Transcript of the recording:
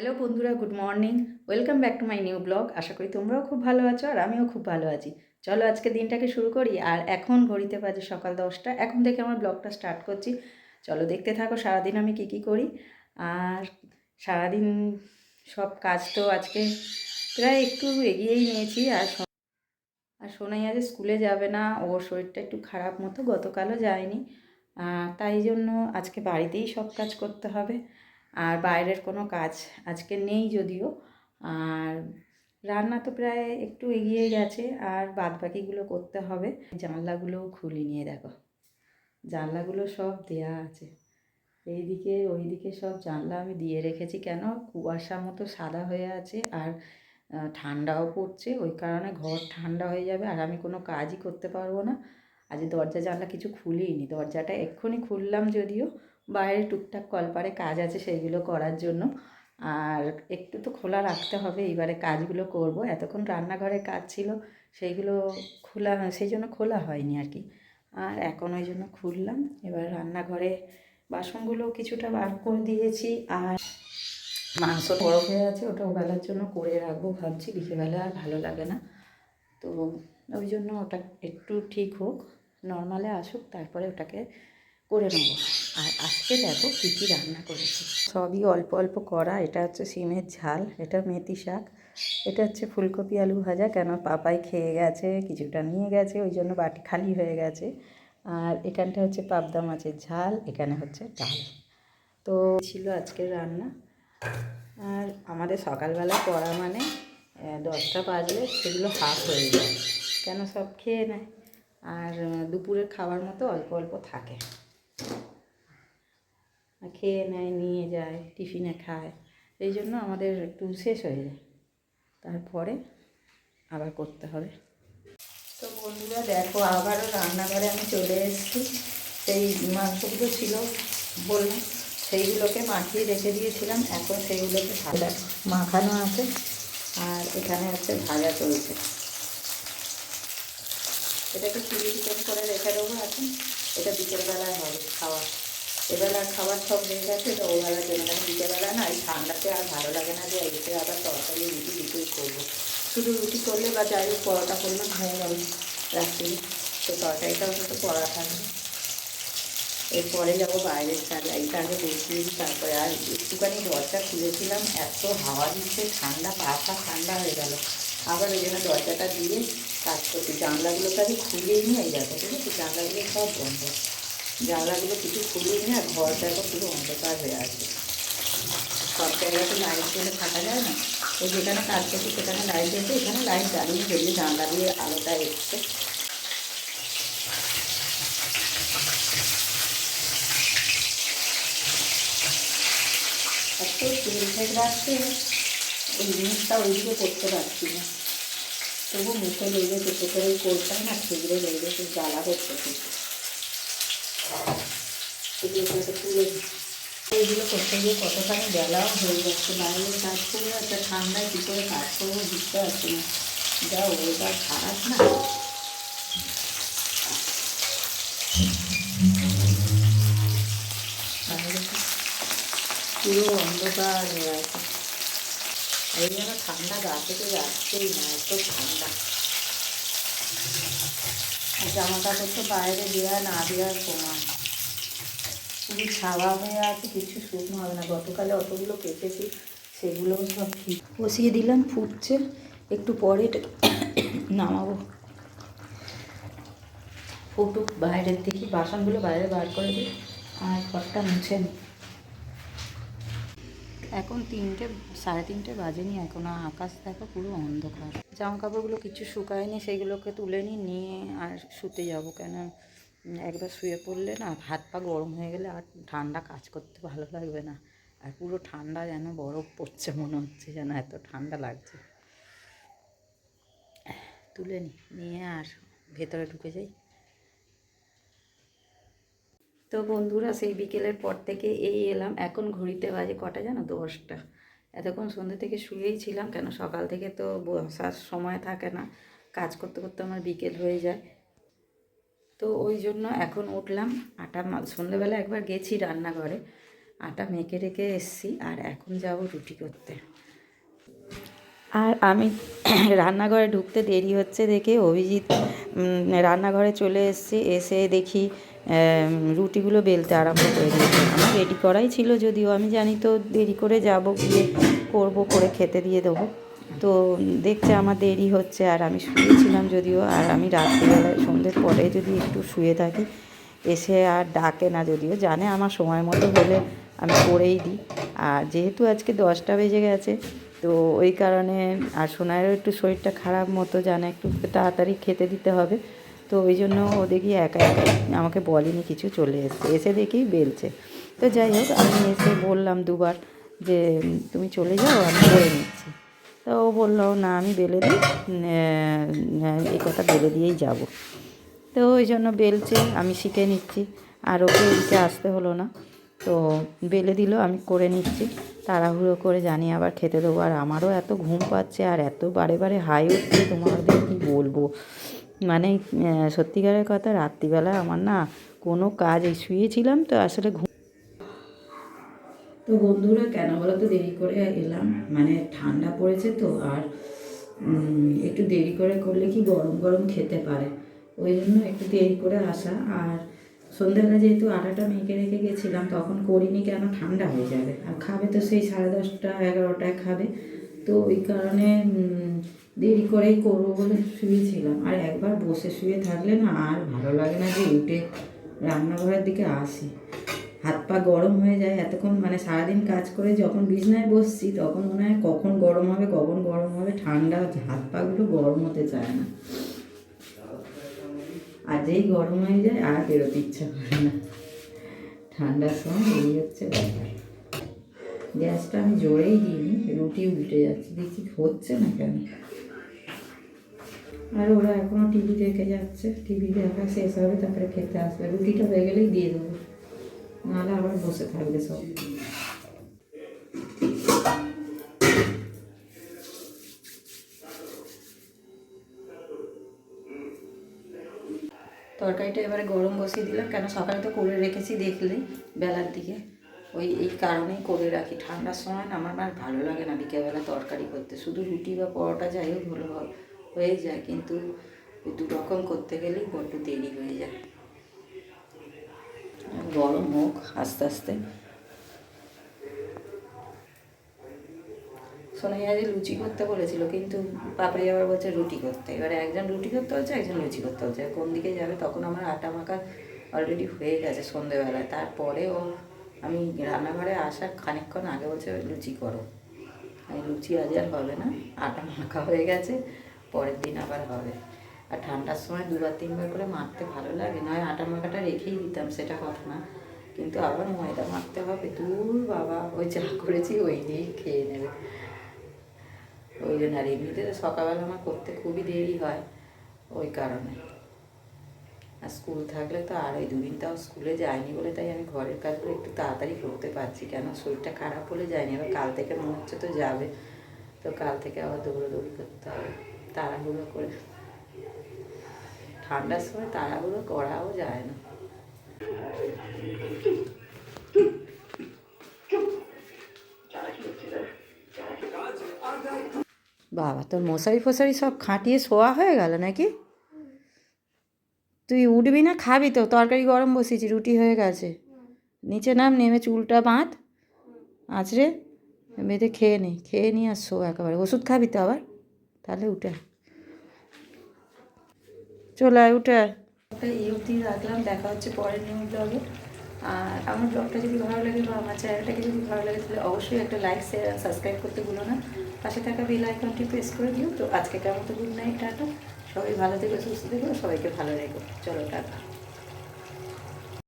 Hello বন্ধুরা good morning welcome back to my new blog আশা করি তোমরাও খুব ভালো আছো আর আমিও খুব ভালো আছি। চলো আজকে দিনটাকে শুরু করি আর এখন ঘড়িতে বাজে সকাল দশটা। এখন থেকে আমার ব্লগটা স্টার্ট করছি। চলো দেখতে থাকো সারাদিন আমি কী কী করি। আর সারাদিন সব কাজ তো আজকে প্রায় একটু এগিয়েই নিয়েছি। আর আর সোনাই আজ স্কুলে যাবে না, ওর শরীরটা একটু খারাপ মতো, গতকালও যায়নি। তাই জন্য আজকে বাড়িতেই সব কাজ করতে হবে। আর বাইরের কোনো কাজ আজকে নেই যদিও। আর রান্না তো প্রায় একটু এগিয়ে গেছে, আর বাদ বাকিগুলো করতে হবে। জানলাগুলোও খুলি নিয়ে দেখো। জানলাগুলো সব দেয়া আছে। এইদিকে ওইদিকে সব জানলা আমি দিয়ে রেখেছি কেন? কুয়াশা মতো সাদা হয়ে আছে আর ঠান্ডাও পড়ছে। ওই কারণে ঘর ঠান্ডা হয়ে যাবে আর আমি কোনো কাজই করতে পারব না। আজ দরজা জানলা কিছু খুলিনি দরজাটা এক্ষুনি খুললাম যদিও, বাইরে টুকটাক কলপারে কাজ আছে সেইগুলো করার জন্য। আর একটু তো খোলা রাখতে হবে, এইবারে কাজগুলো করব। এতক্ষণ রান্নাঘরে কাজ ছিল, সেইগুলো খোলা, সেই জন্য খোলা হয়নি আর কি। আর এখন ওই জন্য খুললাম। এবার রান্নাঘরে বাসনগুলো কিছুটা বার করে দিয়েছি। আর মাংস বড় হয়ে আছে ওটাও বেলার জন্য করে রাখব ভাবছি। বিকেলবেলা আর ভালো লাগে না। তো ওই জন্য ওটা একটু ঠিক হোক। নর্মালে আসুক, তারপরে ওটাকে করে নেব। আর আজকে দেখো কী কী রান্না করেছি। সবই অল্প অল্প করা, এটা হচ্ছে সিমের ঝাল, এটা মেথি শাক, এটা হচ্ছে ফুলকপি আলু ভাজা, কেন পাপাই খেয়ে গেছে, কিছুটা নিয়ে গেছে, ওই জন্য বাটি খালি হয়ে গেছে। আর এখানটা হচ্ছে পাবদা মাছের ঝাল, এখানে হচ্ছে ডাল। তো ছিল আজকের রান্না। আর আমাদের সকালবেলা পড়া মানে দশটা বাজলে সেগুলো হাফ হয়ে যায়। কেন সব খেয়ে নেয়? আর দুপুরের খাবার মতো অল্প অল্প থাকে। খেয়ে নেয়, নিয়ে যায়, টিফিনে খায়। এই জন্য আমাদের একটু শেষ হয়ে যায়। তারপরে আবার করতে হবে। তো বন্ধুরা, দেখো, আবারও রান্নাঘরে আমি চলে এসেছি। সেই মাংসগুলো ছিল বললাম, সেইগুলোকে মাখিয়ে রেখে দিয়েছিলাম। এখন সেইগুলোকে ভাজা মাখানো আছে। আর এখানে হচ্ছে ভাজা চলছে। এটাকে চিলি চিকেন করে রেখে দেবো এখন। এটা বিকেলবেলায় হবে খাওয়া। এবেলার খাবার সব হয়ে গেছে, তো ওবেলা জন্য বিকেলবেলা না, এই ঠান্ডাতে আর ভালো লাগে না যে এদিকে আবার তরকারি, রুটি, দুটোই করব। শুধু রুটি করলে বা যাই হোক পরোটা করলে হয়ে যাবে রাত্রি। তো তরকারিটাও কিন্তু করা থাকবে এরপরে যাব বাইরের কাজে। এইটা আগে বসিয়ে তারপরে আর একটুখানি দরজা খুলেছিলাম, এত হাওয়া দিচ্ছে, ঠান্ডা পাখা ঠান্ডা হয়ে গেল। আবার ওই জন্য দরজাটা দিয়ে কাজ করছি জানলাগুলোকে আগে খুলেই নিয়ে দেখো ঠিক আছে? জানলাগুলো সব বন্ধ। জানলাগুলো কিছু খুলেই নিয়ে আর ঘর দেখো পুরো অন্ধকার হয়ে আছে। সব জায়গায় তো লাইট জ্বলে থাকা যায় না। ওই যেখানে কাজ করছি সেখানে লাইট জ্বলছে, এখানে লাইট জ্বালিয়ে বেরিয়ে জানলা দিয়ে আলোটা এসছে। এত তেল থেকে রাখছে ওই জিনিসটা ওইদিকে করতে পারছি না। তবু মুখে লেগে যেতে করে করতাম না ঠিকরে লেগে খুব জ্বালা করতে তুলে এইগুলো করতে গিয়ে কতখানি বেলাও হয়ে যাচ্ছে বাইরে কাজ করব একটা ঠান্ডায় কী করে কাজ করব বুঝতে পারছি না। যা ওয়েদার খারাপ না। পুরো অন্ধকার হয়ে আছে। এই জন্য ঠান্ডা গা থেকে যাচ্ছেই না, এত ঠান্ডা। জামা কাপড় তো বাইরে দেওয়া না দেওয়ার সমান পুরো ছাওয়া হয়ে আছে, কিছু শুকনো হবে না। গতকালে অতগুলো কেটেছি, সেগুলোও সব ঠিক। বসিয়ে দিলাম, ফুটছে। একটু পরে নামাবো। ফুটুক, বাইরের দেখি, বাসনগুলো বাইরে বার করে দিই। আর ঘরটা মুছে নিই এখন তিনটে, সাড়ে তিনটে বাজেনি, এখন আকাশ দেখো পুরো অন্ধকার। জামা কাপড়গুলো কিছু শুকায়নি, সেইগুলোকে তুলে নিই নিয়ে আর শুতে যাব কেন? একবার শুয়ে পড়লে না হাত পা গরম হয়ে গেলে আর ঠান্ডা কাজ করতে ভালো লাগবে না। আর পুরো ঠান্ডা যেন, বরফ পড়ছে মনে হচ্ছে যেন, এত ঠান্ডা লাগছে। তুলে নিই নিয়ে আর ভেতরে ঢুকে যাই। তো বন্ধুরা সেই বিকেলের পর থেকে এই এলাম। এখন ঘড়িতে বাজে কটা জানো? দশটা। এতক্ষণ সন্ধ্যে থেকে শুয়েই ছিলাম, কেন সকাল থেকে তো বসার সময় থাকে না। কাজ করতে করতে আমার বিকেল হয়ে যায়। তো ওই জন্য এখন উঠলাম। আটা সন্ধ্যেবেলা একবার গেছি রান্নাঘরে। আটা মেখে রেখে এসছি আর এখন যাব রুটি করতে। আর আমি রান্নাঘরে ঢুকতে দেরি হচ্ছে দেখে অভিজিৎ রান্নাঘরে চলে এসছে। এসে দেখি রুটিগুলো বেলতে আরম্ভ করে দিয়েছে। আমার রেডি করাই ছিল যদিও, আমি জানি তো দেরি করে যাব, গিয়ে করব, করে খেতে দিয়ে দেবো। তো দেখছে আমার দেরি হচ্ছে, আর আমি শুয়েছিলাম যদিও, আর আমি রাত্রিবেলায়, সন্ধ্যের পরে যদি একটু শুয়ে থাকি, এসে আর ডাকে না যদিও, জানে আমার সময় মতো হলে আমি করেই দিই। আর যেহেতু আজকে দশটা বেজে গেছে, তো ওই কারণে আর সোনায়েরও একটু শরীরটা খারাপ মতো, জানে একটু তাড়াতাড়ি খেতে দিতে হবে। তো ওই জন্য ও দেখি একা একা আমাকে বলেনি, কিছু চলে এসছে। এসে দেখি বেলছে। তো যাই হোক, আমি এসে বললাম দুবার যে তুমি চলে যাও, আমি করে নিচ্ছি। তো ও বলল, না, আমি বেলে দিই এই কথা বেলে দিয়েই যাব। তো ওই জন্য বেলছে, আমি শিখে নিচ্ছি। আর ওকে এদিকে আসতে হলো না। তো বেলে দিল, আমি করে নিচ্ছি। তাড়াহুড়ো করে জানি আবার খেতে দেবো। আর আমারও এত ঘুম পাচ্ছে, আর এত বারে বারে হাই উঠছে, তোমাদের কি বলব? মানে সত্যিকারের কথা রাত্রিবেলা আমার না কোনো কাজ শুয়েছিলাম তো আসলে ঘুম তো বন্ধুরা, কেন বলো তো দেরি করে এলাম। মানে ঠান্ডা পড়েছে তো, আর একটু দেরি করে করলে কি গরম গরম খেতে পারে? ওই জন্য একটু দেরি করে আসা। আর সন্ধ্যাবেলা যেহেতু আটাটা মেখে রেখে গেছিলাম, তখন করিনি কেন? ঠান্ডা হয়ে যাবে। আর খাবে তো সেই সাড়ে দশটা, এগারোটায় খাবে। তো ওই কারণে দেরি করেই করব বলে শুয়েছিলাম। আর একবার বসে শুয়ে থাকলে না আর ভালো লাগে না যে উঠে রান্নাঘরের দিকে আসি। হাত পা গরম হয়ে যায় এতক্ষণ মানে সারাদিন কাজ করে যখন বিছনায় বসছি তখন মনে হয় কখন গরম হবে, কখন গরম হবে, ঠান্ডা হাত পাগুলো গরম হতে চায় না। আর যেই গরম হয়ে যায় আর বেরোতে ইচ্ছা করে না। ঠান্ডার সময় এই হচ্ছে ব্যাপার। গ্যাসটা আমি জোরেই দিইনি, রুটি উল্টে যাচ্ছে দেখি হচ্ছে না কেন। আর ওরা এখনও টিভি দেখে যাচ্ছে। টিভি দেখা শেষ হবে, তারপরে খেতে আসবে। রুটিটা হয়ে গেলেই দিয়ে দেবো। নাহলে আবার বসে থাকবে সব। তরকারিটা এবারে গরম বসিয়ে দিলাম, কেন সকালে তো করে রেখেছি দেখলে বেলার দিকে। ওই, এই কারণেই করে রাখি। ঠান্ডার সময় না আমার আর ভালো লাগে না বিকেলবেলা তরকারি করতে। শুধু রুটি বা পরোটা যাই হোক হলো হয়- হয়ে যায়, কিন্তু দু রকম করতে গেলেই বড্ড দেরি হয়ে যায়। গরম হোক, আস্তে আস্তে। সোনাই আজ লুচি করতে বলেছিল, কিন্তু পাপাই আবার বলছে রুটি করতে। এবারে একজন রুটি করতে হচ্ছে, একজন লুচি করতে হচ্ছে। কোন দিকে যাবে? তখন আমার আটা মাখা অলরেডি হয়ে গেছে সন্ধেবেলায়। তারপরে ও, আমি রান্নাঘরে আসার খানিকক্ষণ আগে বলছে লুচি করো। আমি লুচি আজ আর হবে না, আটা মাখা হয়ে গেছে। পরের দিন আবার হবে। আর ঠান্ডার সময় দুবার তিনবার করে মাখতে ভালো লাগে, নয় আটা মাখাটা রেখেই দিতাম, সেটা কথা না। কিন্তু আবার ময়দা মাখতে হবে, দূর বাবা, ওই যা করেছি ওই দিয়েই খেয়ে নেবে। ওই জন্য আর এমনিতে তো সকালবেলা আমার করতে খুবই দেরি হয়, ওই কারণে। আর স্কুল থাকলে তো আর ওই দুদিন তাও স্কুলে যায়নি বলে তাই আমি ঘরের কাজগুলো একটু তাড়াতাড়ি করতে পারছি কেন? শরীরটা খারাপ হলে যায়নি এবার কাল থেকে মনে হচ্ছে তো যাবে। তো কাল থেকে আবার দৌড়াদৌড়ি করতে হবে। তাড়াহুড়ো করে। ঠান্ডার সময় তাড়াহুড়ো করাও যায় না। বাবা, তোর মশারি ফশারি সব খাটিয়ে শোয়া হয়ে গেল নাকি? তুই উঠবি না, খাবি তো, তরকারি গরম বসিয়েছি, রুটি হয়ে গেছে। নিচে নাম, নেমে চুলটা বাঁধ। আঁচড়ে বেঁধে খেয়ে নে, খেয়ে নিয়ে আর শো একেবারে। ওষুধ খাবি তো আবার? তাহলে উঠে। চলে আয়, উঠে। এই অবধি রাখলাম, দেখা হচ্ছে পরের নিউ ব্লগে আর আমার ব্লগটা যদি ভালো লাগে বা আমার চ্যানেলটাকে যদি ভালো লাগে, তাহলে অবশ্যই একটা লাইক শেয়ার আর সাবস্ক্রাইব করতে ভুলো না। পাশে থাকা বেল আইকনটি প্রেস করে দিও। তো আজকে কেমন তো গুড নাইট টাটা। সবাই ভালো থেকো, সুস্থ থেকো, সবাইকে ভালো রেখো। চলো, টাটা।